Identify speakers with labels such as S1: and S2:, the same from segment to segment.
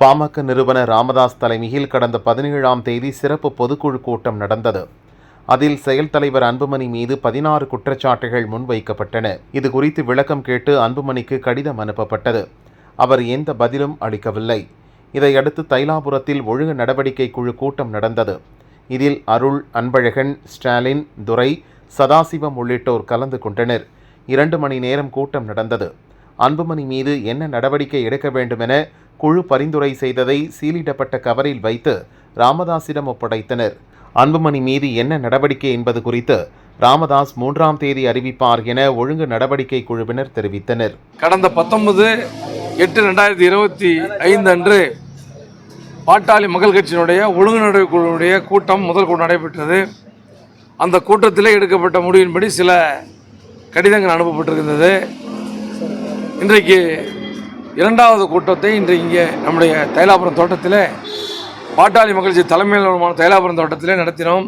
S1: பாமக நிறுவனர் ராமதாஸ் தலைமையில் கடந்த பதினேழாம் தேதி சிறப்பு பொதுக்குழு கூட்டம் நடந்தது. அதில் செயல் தலைவர் அன்புமணி மீது பதினாறு குற்றச்சாட்டுகள் முன்வைக்கப்பட்டன. இது குறித்து விளக்கம் கேட்டு அன்புமணிக்கு கடிதம் அனுப்பப்பட்டது. அவர் எந்த பதிலும் அளிக்கவில்லை. இதையடுத்து தைலாபுரத்தில் ஒழுங்கு நடவடிக்கை குழு கூட்டம் நடந்தது. இதில் அருள் அன்பழகன் ஸ்டாலின் துரை சதாசிவம் உள்ளிட்டோர் கலந்து கொண்டனர். இரண்டு மணி நேரம் கூட்டம் நடந்தது. அன்புமணி மீது என்ன நடவடிக்கை எடுக்க வேண்டுமென குழு பரிந்துரை செய்ததை சீலிடப்பட்ட கவரில் வைத்து ராமதாஸிடம் ஒப்படைத்தனர். அன்புமணி மீது என்ன நடவடிக்கை என்பது குறித்து ராமதாஸ் மூன்றாம் தேதி அறிவிப்பார் என ஒழுங்கு நடவடிக்கை குழுவினர் தெரிவித்தனர்.
S2: கடந்த பத்தொன்பது எட்டு ரெண்டாயிரத்தி இருபத்தி ஐந்து அன்று பாட்டாளி மக்கள் கட்சியினுடைய ஒழுங்கு குழுவுடைய கூட்டம் முதல் கூட்டம் நடைபெற்றது. அந்த கூட்டத்தில் எடுக்கப்பட்ட முடிவின்படி சில கடிதங்கள் அனுப்பப்பட்டிருக்கின்றது. இன்றைக்கு இரண்டாவது கூட்டத்தை இன்று இங்கே நம்முடைய தைலாபுரம் தோட்டத்தில் பாட்டாளி மகிழ்ச்சி கட்சி தலைமையிலான தைலாபுரம் தோட்டத்தில் நடத்தினோம்.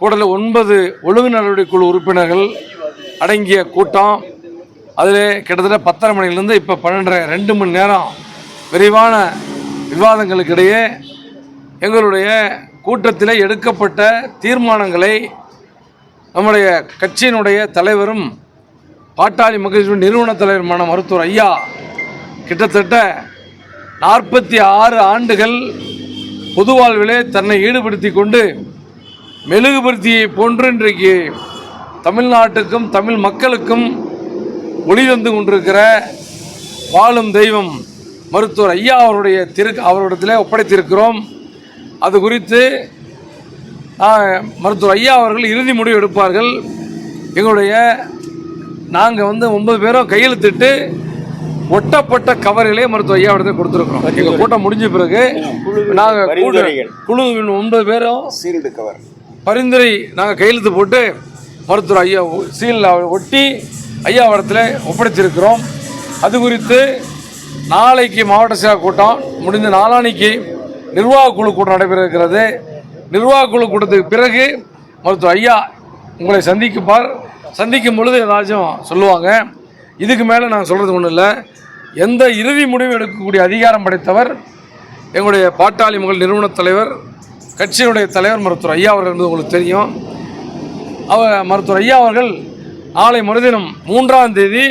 S2: கூட்டத்தில் ஒன்பது ஒழுங்கு நடவடிக்கை குழு உறுப்பினர்கள் அடங்கிய கூட்டம். அதில் கிட்டத்தட்ட பத்தரை மணிலேருந்து இப்போ பன்னெண்டரை ரெண்டு மணி நேரம் விரிவான விவாதங்களுக்கு இடையே எங்களுடைய கூட்டத்தில் எடுக்கப்பட்ட தீர்மானங்களை நம்முடைய கட்சியினுடைய தலைவரும் பாட்டாளி மக்கள் நிறுவன தலைவருமான மருத்துவர் ஐயா கிட்டத்தட்ட நாற்பத்தி ஆறு ஆண்டுகள் பொது வாழ்விலே தன்னை ஈடுபடுத்தி கொண்டு மெழுகுபடுத்தியை போன்று இன்றைக்கு தமிழ்நாட்டுக்கும் தமிழ் மக்களுக்கும் ஒளி வந்து கொண்டிருக்கிற வாழும் தெய்வம் மருத்துவர் ஐயா அவருடைய திரு அவரிடத்தில் ஒப்படைத்திருக்கிறோம். அது குறித்து மருத்துவர் ஐயா அவர்கள் இறுதி முடிவு எடுப்பார்கள். எங்களுடைய நாங்கள் வந்து ஒன்பது பேரும் கையெழுத்திட்டு ஒட்டப்பட்ட கவரிலே மருத்துவ ஐயா இடத்துல கொடுத்துருக்கோம் எங்கள் கூட்டம் முடிஞ்ச பிறகு நாங்கள்
S3: பரிந்துரைகள்.
S2: குழு ஒன்பது பேரும்
S3: சீல்டு கவர்.
S2: பரிந்துரை நாங்கள் கையெழுத்து போட்டு மருத்துவர் ஐயா சீல் ஒட்டி ஐயா இடத்துல ஒப்படைத்திருக்கிறோம் அது குறித்து நாளைக்கு மாவட்ட செயலர் கூட்டம் முடிந்த நாளானைக்கு நிர்வாக குழு கூட்டம் நடைபெற இருக்கிறது. நிர்வாக குழு கூட்டத்துக்கு பிறகு மருத்துவர் ஐயா உங்களை சந்திக்குப்பார். சந்திக்கும் பொழுது ஏதாச்சும் சொல்லுவாங்க. இதுக்கு மேலே நான் சொல்கிறது ஒன்றும் இல்லை. எந்த இறுதி முடிவு எடுக்கக்கூடிய அதிகாரம் படைத்தவர் எங்களுடைய பாட்டாளி மகள் நிறுவன தலைவர் கட்சியினுடைய தலைவர் மருத்துவர் ஐயா அவர்கள் என்பது உங்களுக்கு தெரியும். அவர் மருத்துவர் ஐயா அவர்கள் நாளை மறுதினம் மூன்றாம் தேதி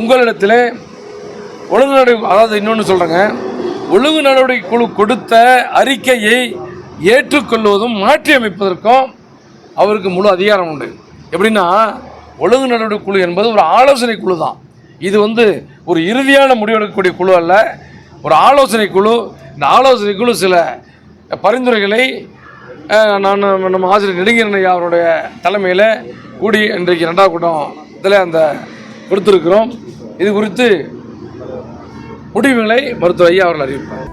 S2: உங்களிடத்தில் ஒழுங்கு நடவடிக்கை அதாவது இன்னொன்று சொல்கிறேங்க ஒழுங்கு நடவடிக்கை குழு கொடுத்த அறிக்கையை ஏற்றுக்கொள்வதும் மாற்றியமைப்பதற்கும் அவருக்கு முழு அதிகாரம் உண்டு. எப்படின்னா ஒழுங்கு நடவடிக்கை குழு என்பது ஒரு ஆலோசனை குழு தான் இது வந்து ஒரு இறுதியான முடிவெடுக்கக்கூடிய குழு அல்ல. ஒரு ஆலோசனை குழு. இந்த ஆலோசனை குழு சில பரிந்துரைகளை நான் நம்ம ஆசிரியர் நெடுங்கீரன் ஐயா அவருடைய தலைமையில் கூடி இன்றைக்கு ரெண்டாவது கூட்டம் இதில் அந்த கொடுத்துருக்கிறோம். இது குறித்து முடிவுகளை மருத்துவ ஐயா அவர்கள் அறிவிப்பார்.